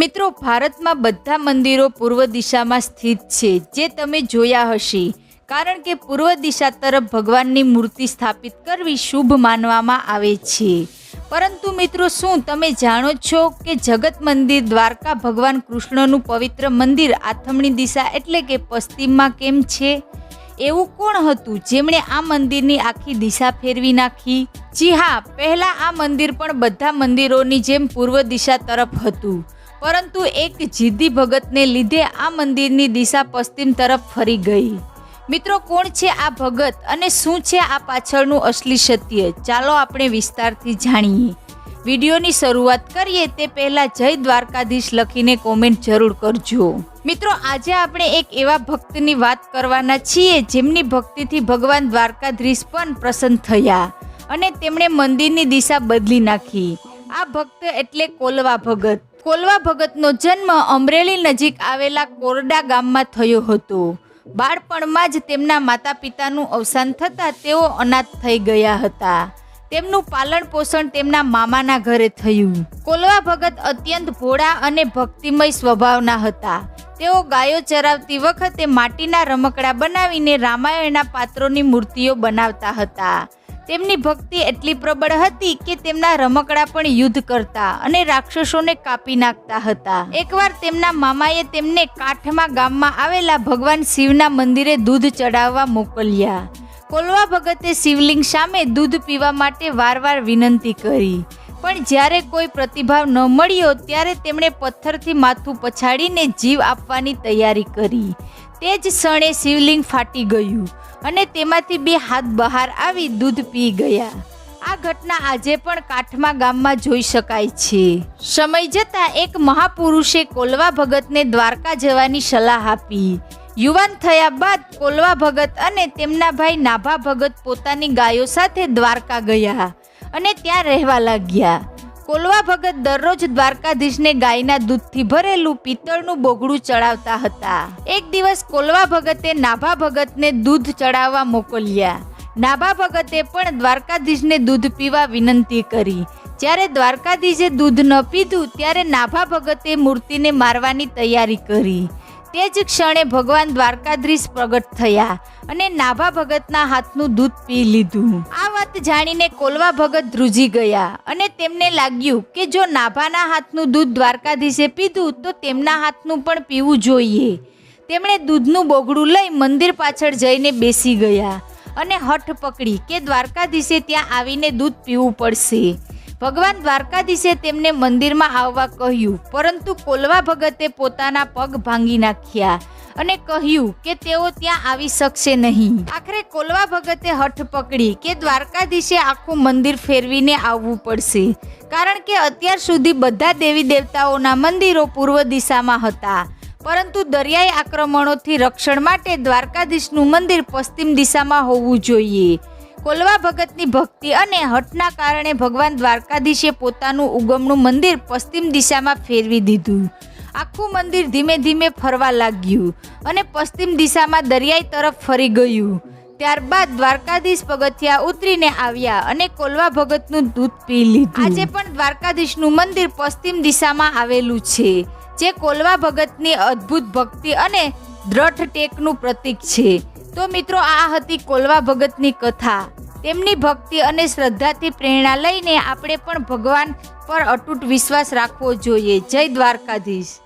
મિત્રો, ભારતમાં બધા મંદિરો પૂર્વ દિશામાં સ્થિત છે, જે તમે જોયા હશે. કારણ કે પૂર્વ દિશા તરફ ભગવાનની મૂર્તિ સ્થાપિત કરવી શુભ માનવામાં આવે છે. પરંતુ મિત્રો, શું તમે જાણો છો કે જગત મંદિર દ્વારકા ભગવાન કૃષ્ણનું પવિત્ર મંદિર આથમણી દિશા એટલે કે પશ્ચિમમાં કેમ છે? એવું કોણ હતું જેમણે આ મંદિરની આખી દિશા ફેરવી નાખી? જી હા, પહેલાં આ મંદિર પણ બધા મંદિરોની જેમ પૂર્વ દિશા તરફ હતું. પરંતુ એક જીદ્દી ભગતને લીધે આ મંદિરની દિશા પશ્ચિમ તરફ ફરી ગઈ. મિત્રો, કોણ છે આ ભગત અને શું છે આ પાછળનું અસલી સત્ય? ચાલો આપણે વિસ્તારથી જાણીએ. વિડીયોની શરૂઆત કરીએ તે પહેલા જય દ્વારકાધીશ લખીને કોમેન્ટ જરૂર કરજો. મિત્રો, આજે આપણે એક એવા ભક્તની વાત કરવાના છીએ જેમની ભક્તિથી ભગવાન દ્વારકાધીશ પણ પ્રસન્ન થયા અને તેમણે મંદિરની દિશા બદલી નાખી. આ ભક્ત એટલે કોલવા ભગત. કોલવા ભગતનો જન્મ અમરેલી નજીક આવેલા કોરડા ગામમાં થયો હતો. બાળપણમાં જ તેમના માતા પિતાનું અવસાન થતાં તેઓ અનાથ થઈ ગયા હતા. તેમનું પાલન પોષણ તેમના મામાના ઘરે થયું. કોલવા ભગત અત્યંત ભોળા અને ભક્તિમય સ્વભાવના હતા. તેઓ ગાયો ચરાવતી વખતે માટીના રમકડા બનાવીને રામાયણના પાત્રોની મૂર્તિઓ બનાવતા હતા. તેમની ભક્તિ એટલી પ્રબળ હતી કે તેમના રમકડા પણ યુદ્ધ કરતા અને રાક્ષસોને કાપી નાખતા હતા. એકવાર તેમના મામાએ તેમને કાઠમાં ગામમાં આવેલા ભગવાન શિવના મંદિરે દૂધ ચડાવવા મોકલ્યા. કોલવા ભગતે શિવલિંગ સામે દૂધ પીવા માટે વારવાર વિનંતી કરી. પણ જ્યારે કોઈ પ્રતિભાવ ન મળ્યો, ત્યારે તેમણે પથ્થરથી માથું પછાડીને જીવ આપવાની તૈયારી કરી. તે જ ક્ષણે શિવલિંગ ફાટી ગયું. અને તેમાંથી બે હાથ બહાર આવી દૂધ પી ગયા. આ ઘટના આજે પણ કાઠમા ગામમાં જોઈ શકાય છે. સમય જતાં એક મહાપુરુષે કોલવા ભગતને દ્વારકા જવાની સલાહ આપી. યુવાન થયા બાદ કોલવા ભગત અને તેમના ભાઈ નાભા ભગત પોતાની ગાયો સાથે દ્વારકા ગયા અને ત્યાં રહેવા લાગ્યા. કોલવા ભગત દરરોજ દ્વારકાધીશને ગાયના દૂધથી ભરેલું પિત્તળનું બોગડું ચડાવતા હતા. એક દિવસ કોલવા ભગતે નાભા ભગતને દૂધ ચડાવવા મોકલ્યા. નાભા ભગતે પણ દ્વારકાધીશને દૂધ પીવા વિનંતી કરી. જ્યારે દ્વારકાધીશે દૂધ ન પીધું, ત્યારે નાભા ભગતે મૂર્તિને મારવાની તૈયારી કરી. તે જ ક્ષણે ભગવાન દ્વારકાધીશ પ્રગટ થયા અને નાભા ભગતના હાથનું દૂધ પી લીધું. વાત જાણીને કોલવા ભગત ધ્રુજી ગયા અને તેમને લાગ્યું કે જો નાભાના હાથનું દૂધ દ્વારકાધીશે પીધું, તો તેમના હાથનું પણ પીવું જોઈએ. તેમણે દૂધનું બોગડું લઈ મંદિર પાછળ જઈને બેસી ગયા અને હઠ પકડી કે દ્વારકાધીશે ત્યાં આવીને દૂધ પીવું પડશે. ભગવાન દ્વારકાધીશે તેમને મંદિરમાં આવવા કહ્યું, પરંતુ કોલવા ભગતે પોતાના પગ ભાંગી નાખ્યા અને કહ્યું કે તેઓ ત્યાં આવી શકશે નહીં. આખરે કોલવા ભગતે હઠ પકડી કે દ્વારકાધીશે આખું મંદિર ફેરવીને આવવું પડશે. કારણ કે અત્યાર સુધી બધા દેવી દેવતાઓના મંદિરો પૂર્વ દિશામાં હતા. પરંતુ દરિયાઈ આક્રમણોથી રક્ષણ માટે દ્વારકાધીશનું મંદિર પશ્ચિમ દિશામાં હોવું જોઈએ. કોલવા ભગતની ભક્તિ અને હઠના કારણે ભગવાન દ્વારકાધીશે પોતાનું ઉગમનું મંદિર પશ્ચિમ દિશામાં ફેરવી દીધું. આખું મંદિર ધીમે ધીમે ફરવા લાગ્યું અને પશ્ચિમ દિશામાં દરિયાઈ તરફ ફરી ગયું. ત્યારબાદ દ્વારકાધીશ પગથિયા ઉતરીને આવ્યા અને કોલવા ભગતનું દૂધ પી લીધું. આજે પણ દ્વારકાધીશનું મંદિર પશ્ચિમ દિશામાં આવેલું છે, જે કોલવા ભગતની અદ્ભુત ભક્તિ અને દ્રઢ ટેકનું પ્રતીક છે. તો મિત્રો, આ હતી કોલવા ભગતની કથા. તેમની ભક્તિ અને શ્રદ્ધાથી પ્રેરણા લઈને આપણે પણ ભગવાન પર અતૂટ વિશ્વાસ રાખવો જોઈએ. જય દ્વારકાધીશ.